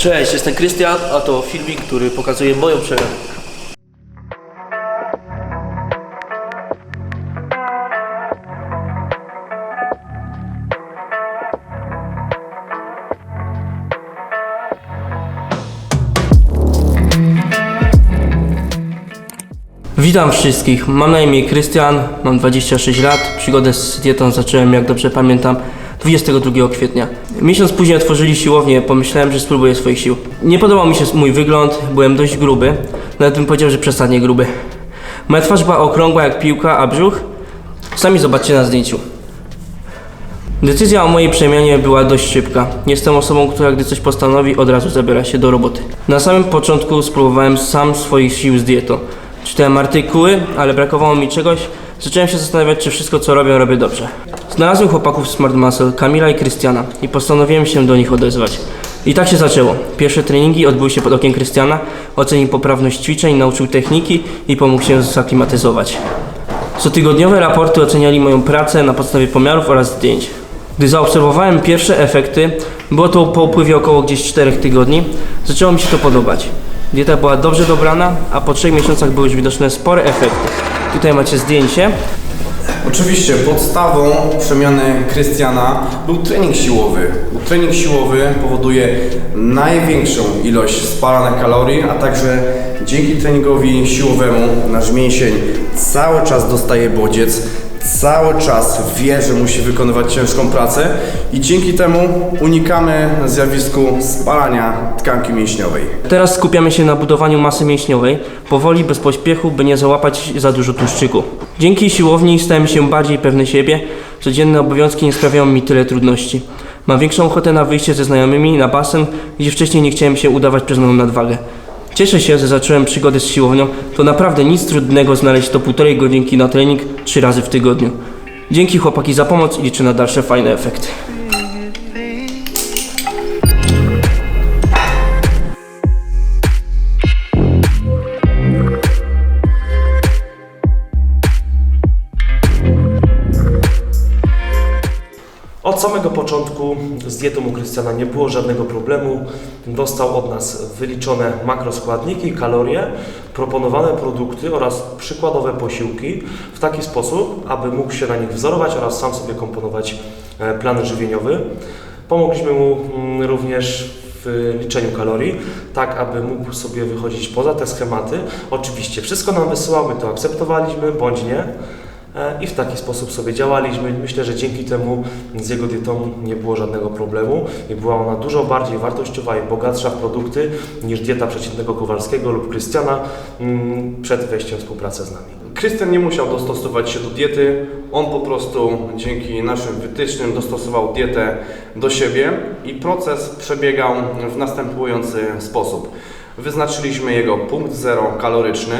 Cześć, jestem Krystian, a to filmik, który pokazuje moją przygodę. Witam wszystkich, mam na imię Krystian, mam 26 lat. Przygodę z dietą zacząłem, jak dobrze pamiętam, 22 kwietnia. Miesiąc później otworzyli siłownię, pomyślałem, że spróbuję swoich sił. Nie podobał mi się mój wygląd, byłem dość gruby, nawet bym powiedział, że przesadnie gruby. Moja twarz była okrągła jak piłka, a brzuch? Sami zobaczcie na zdjęciu. Decyzja o mojej przemianie była dość szybka. Jestem osobą, która gdy coś postanowi, od razu zabiera się do roboty. Na samym początku spróbowałem sam swoich sił z dietą. Czytałem artykuły, ale brakowało mi czegoś. Zacząłem się zastanawiać, czy wszystko co robię, robię dobrze. Znalazłem chłopaków z Smart Muscle, Kamila i Krystiana i postanowiłem się do nich odezwać. I tak się zaczęło. Pierwsze treningi odbyły się pod okiem Krystiana, ocenił poprawność ćwiczeń, nauczył techniki i pomógł się zaklimatyzować. Cotygodniowe raporty oceniali moją pracę na podstawie pomiarów oraz zdjęć. Gdy zaobserwowałem pierwsze efekty, było to po upływie około gdzieś 4 tygodni, zaczęło mi się to podobać. Dieta była dobrze dobrana, a po 3 miesiącach były już widoczne spore efekty. Tutaj macie zdjęcie. Oczywiście podstawą przemiany Krystiana był trening siłowy. Bo trening siłowy powoduje największą ilość spalanych kalorii, a także dzięki treningowi siłowemu nasz mięsień cały czas dostaje bodziec, cały czas wie, że musi wykonywać ciężką pracę i dzięki temu unikamy zjawisku spalania tkanki mięśniowej. Teraz skupiamy się na budowaniu masy mięśniowej, powoli, bez pośpiechu, by nie załapać za dużo tłuszczyku. Dzięki siłowni stałem się bardziej pewny siebie, codzienne obowiązki nie sprawiają mi tyle trudności. Mam większą ochotę na wyjście ze znajomymi na basen, gdzie wcześniej nie chciałem się udawać przez nadwagę. Cieszę się, że zacząłem przygodę z siłownią. To naprawdę nic trudnego znaleźć to półtorej godzinki na trening trzy razy w tygodniu. Dzięki chłopaki za pomoc i liczę na dalsze fajne efekty. Od samego początku z dietą u Krystiana nie było żadnego problemu. Dostał od nas wyliczone makroskładniki, kalorie, proponowane produkty oraz przykładowe posiłki w taki sposób, aby mógł się na nich wzorować oraz sam sobie komponować e, plan żywieniowy. Pomogliśmy mu mm, również w liczeniu kalorii, tak aby mógł sobie wychodzić poza te schematy. Oczywiście wszystko nam wysyłał, my to akceptowaliśmy bądź nie. E, I w taki sposób sobie działaliśmy. Myślę, że dzięki temu z jego dietą nie było żadnego problemu i była ona dużo bardziej wartościowa i bogatsza w produkty niż dieta przeciętnego Kowalskiego lub Krystiana mm, przed wejściem w współpracę z nami. Krystian nie musiał dostosować się do diety, on po prostu dzięki naszym wytycznym dostosował dietę do siebie i proces przebiegał w następujący sposób. Wyznaczyliśmy jego punkt zero kaloryczny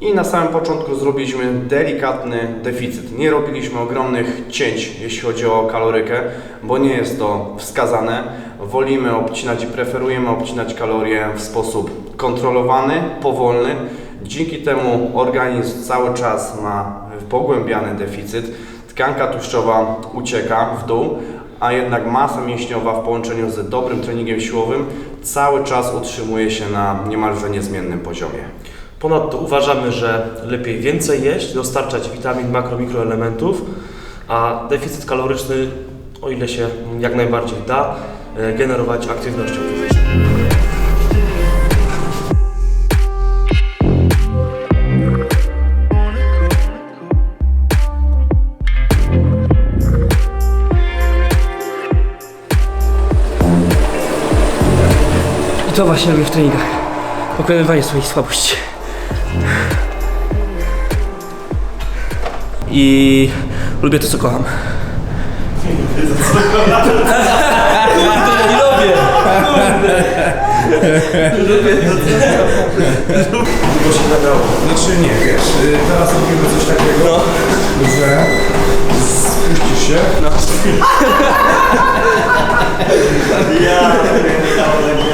i na samym początku zrobiliśmy delikatny deficyt. Nie robiliśmy ogromnych cięć, jeśli chodzi o kalorykę, bo nie jest to wskazane. Wolimy obcinać i preferujemy obcinać kalorie w sposób kontrolowany, powolny. Dzięki temu organizm cały czas ma pogłębiany deficyt, tkanka tłuszczowa ucieka w dół, a jednak masa mięśniowa w połączeniu z dobrym treningiem siłowym cały czas utrzymuje się na niemalże niezmiennym poziomie. Ponadto uważamy, że lepiej więcej jeść, dostarczać witamin, makro, mikroelementów, a deficyt kaloryczny, o ile się jak najbardziej da, e, generować aktywnością fizyczną. I to właśnie robię w treningach. Pokonywanie swoich słabości. I lubię to, co kocham. Nie lubię. Znaczy nie, wiesz, y, teraz robimy coś takiego, że spuścisz się,